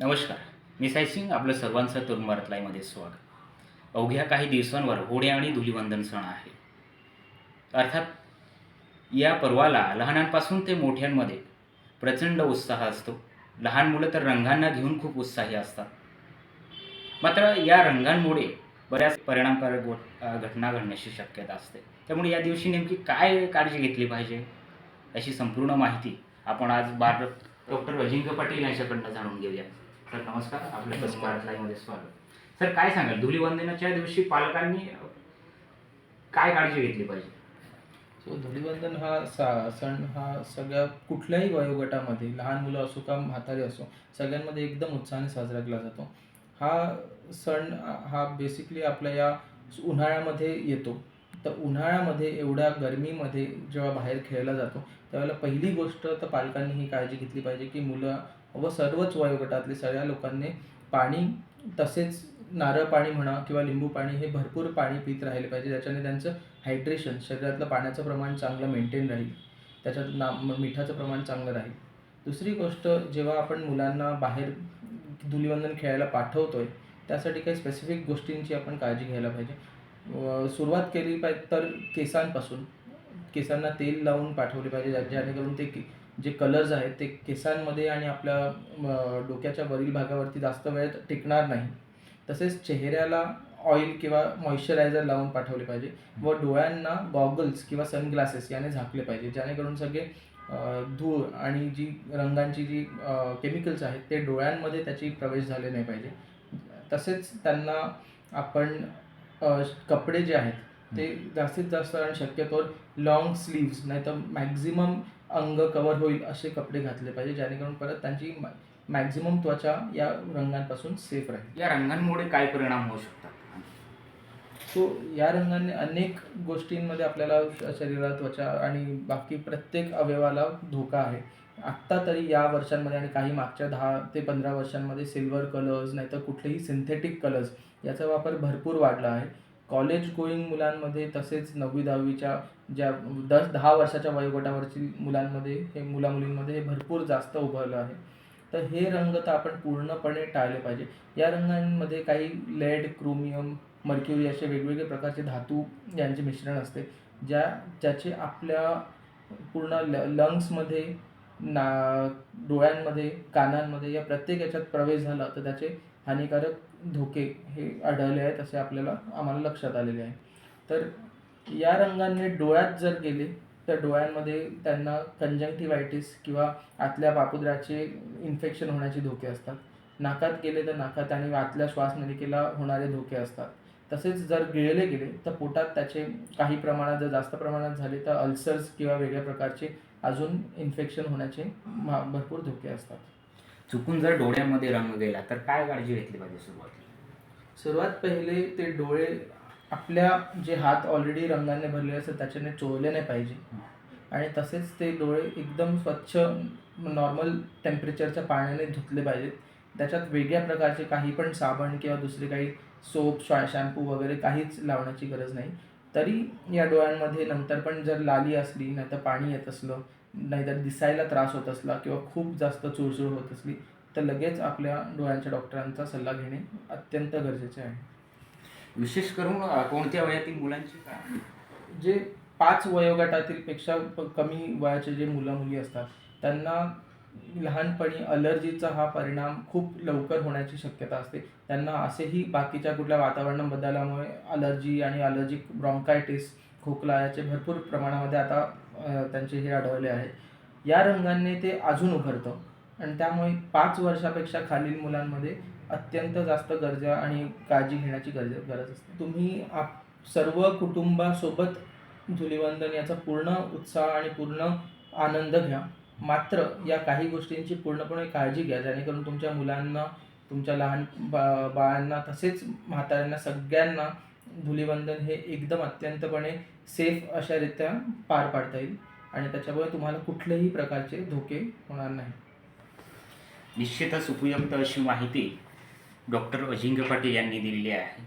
नमस्कार. मी साई सिंग आपलं सर्वांचं तरुण भारत लाईव्हमध्ये स्वागत. अवघ्या काही दिवसांवर होड्या आणि धुलीवंदन सण आहे. अर्थात या पर्वाला लहानांपासून ते मोठ्यांमध्ये प्रचंड उत्साह असतो. लहान मुलं तर रंगांना घेऊन खूप उत्साही असतात. मात्र या रंगांमुळे बऱ्याच परिणामकारक गो- घटना घडण्याची शक्यता असते. त्यामुळे या दिवशी नेमकी काय काळजी घेतली पाहिजे? अशी संपूर्ण माहिती आपण आज बार डॉक्टर अजिंक्य पाटील यांच्याकडनं जाणून घेऊया. सर नमस्कार. आपल्या बस लाईव्हमध्ये स्वागत. सर काय सांगाल? धुलीवंदनाच्या दिवशी पालकांनी काय काळजी घेतली पाहिजे? सो धुलीवंदन हा सा सण हा सगळ्या कुठल्याही वयोगटामध्ये लहान मुलं असो का म्हातारे असो सगळ्यांमध्ये एकदम उत्साहाने साजरा केला जातो. हा सण हा बेसिकली आपल्या या उन्हाळ्यामध्ये येतो. तर उन्हाळ्यामध्ये एवढ्या गरमीमध्ये जेव्हा बाहेर खेळला जातो त्यावेळेला पहिली गोष्ट तर पालकांनी ही काळजी घेतली पाहिजे की मुलं व सर्वच वयोगटातले सगळ्या लोकांनी पाणी तसेच नारळ पाणी म्हणा किंवा लिंबू पाणी हे भरपूर पाणी पित राहिले पाहिजे. ज्याच्याने त्यांचं हायड्रेशन शरीरातलं पाण्याचं प्रमाण चांगलं मेंटेन राहील. त्याच्यात ना मिठाचं प्रमाण चांगलं राहील. दुसरी गोष्ट जेव्हा आपण मुलांना बाहेर धुलीवंदन खेळायला पाठवतोय त्यासाठी काही स्पेसिफिक गोष्टींची आपण काळजी घ्यायला पाहिजे. व सुरुवात केली पाहिजे तर केसांपासून. केसांना तेल लावून पाठवले पाहिजे ज्या- जेणेकरून ते जे कलर्स आहेत ते केसांमध्ये आणि आपल्या डोक्याच्या वरील भागावरती जास्त वेळ टिकणार नाही. तसेच चेहऱ्याला ऑइल किंवा मॉइश्चरायझर लावून पाठवले पाहिजे व डोळ्यांना गॉगल्स किंवा सनग्लासेस याने झाकले पाहिजे जेणेकरून सगळे धूळ आणि जी रंगांची जी केमिकल्स आहेत ते डोळ्यांमध्ये त्याची प्रवेश झाले नाही पाहिजे. तसेच त्यांना आपण कपडे जे आहेत ते जास्तीत जास्त आणि शक्यतो लॉंग स्लीव्स नाही तर मॅक्झिमम अंग कवर होईल असे कपडे घातले पाहिजे जेणेकरून परत त्यांची मॅक्झिमम त्वचा या रंगांपासून सेफ राहील. या रंगांमुळे काय परिणाम होऊ शकतात? सो या रंगाने अनेक गोष्टींमध्ये आपल्याला शरीरात त्वचा आणि बाकी प्रत्येक अवयवाला धोका आहे. आत्ता तरी या वर्षांमध्ये आणि काही मागच्या दहा ते पंधरा वर्षांमध्ये सिल्वर कलर्स नाहीतर कुठलेही सिंथेटिक कलर्स याचा वापर भरपूर वाढला आहे. कॉलेज गोईंग मुलांमध्ये तसेच नववी दहावीच्या ज्या दस दहा वर्षाच्या वयोगटावरची मुलांमध्ये हे मुलामुलींमध्ये हे भरपूर जास्त उभारलं आहे. तर हे रंग तर आपण पूर्णपणे टाळले पाहिजे. या रंगांमध्ये काही लेड क्रोमियम मर्क्युरी असे वेगवेगळे प्रकारचे धातू यांचे मिश्रण असते ज्या ज्याचे आपल्या पूर्ण ल लंग्समध्ये ना डोळ्यांमध्ये कानांमध्ये या प्रत्येक याच्यात प्रवेश झाला तर त्याचे हानिकारक धोके हे आढळले आहेत असे आपल्याला आम्हाला लक्षात आलेले आहे. तर या रंगांनी डोळ्यात जर गेले तर डोळ्यांमध्ये त्यांना कंजंक्टिवायटिस किंवा आतल्या पापुद्राचे इन्फेक्शन होण्याचे धोके असतात. नाकात गेले तर नाकात आणि आतल्या श्वासनलिकेला होणारे धोके असतात. तसेच जर गिळले गेले तर पोटात त्याचे काही प्रमाणात जर जास्त प्रमाणात झाले तर अल्सर्स किंवा वेगळ्या प्रकारचे अजून इन्फेक्शन होण्याचे मा- भरपूर धोके असतात. चुकून जर डोळ्यामध्ये रंग गेला तर काय काळजी घेतली पाहिजे सुरुवातीला? सर्वात पहिले ते डोळे आपल्या जे हात ऑलरेडी रंगाने भरलेले असतात त्याच्याने चोळले नाही पाहिजे. आणि तसेच ते डोळे एकदम स्वच्छ नॉर्मल टेम्परेचरच्या पाण्याने धुतले पाहिजेत. त्याच्यात वेगळ्या प्रकारचे काही पण साबण किंवा दुसरे काही सोप शा शॅम्पू वगैरे काहीच लावण्याची गरज नाही. तरी या डोळ्यांमध्ये नंतर पण जर लाली असली नाहीतर पाणी येत असलं नाहीतर दिसायला त्रास होत असला किंवा खूप जास्त चुळचुळ होत असली तर लगेच आपल्या डोळ्यांच्या डॉक्टरांचा सल्ला घेणे अत्यंत गरजेचे आहे. विशेष करून कोणत्या वयातील मुलांची का? जे पाच वयोगटातील पेक्षा कमी वयाचे जे मुलं मुली असतात त्यांना लहानपणी अलर्जीचा हा परिणाम खूप लवकर होण्याची शक्यता असते. त्यांना असेही बाकीच्या कुठल्या वातावरण बदलामुळे अलर्जी आणि अलर्जिक ब्रॉन्कायटिस खोकला याचे भरपूर प्रमाणामध्ये आता त्यांचे हे आढळले आहे. या रंगांनी ते अजून उभरतं आणि त्यामुळे पाच वर्षापेक्षा खालील मुलांमध्ये अत्यंत जास्त गरजा आणि काळजी घेण्याची गरज गरज असते. तुम्ही आप सर्व कुटुंबासोबत धुलिवंदन याचा पूर्ण उत्साह आणि पूर्ण आनंद घ्या. मात्र या काही गोष्टींची पूर्णपणे काळजी घ्या. जेणेकरून तुमच्या मुलांना तुमच्या लहान बा बाळांना तसेच म्हाताऱ्यांना सगळ्यांना धुलीवंदन हे एकदम अत्यंतपणे सेफ अशारीत्या पार पाडता येईल. आणि त्याच्यामुळे तुम्हाला कुठल्याही प्रकारचे धोके होणार नाही. निश्चितच उपयुक्त अशी माहिती डॉक्टर अजिंक्य पाटील यांनी दिलेली आहे.